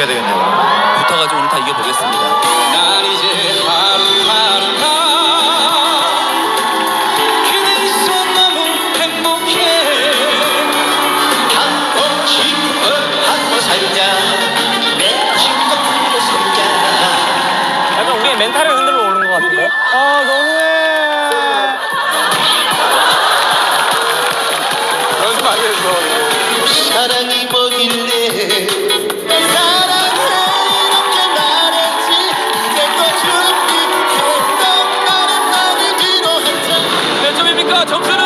이겨야 되겠네요. 붙어가지고 오늘 다 이겨보겠습니다. 난 이제 하루하루 멘탈을 흔들러 오는 것 같은데? 아 너무해 그러지 말겠어 정수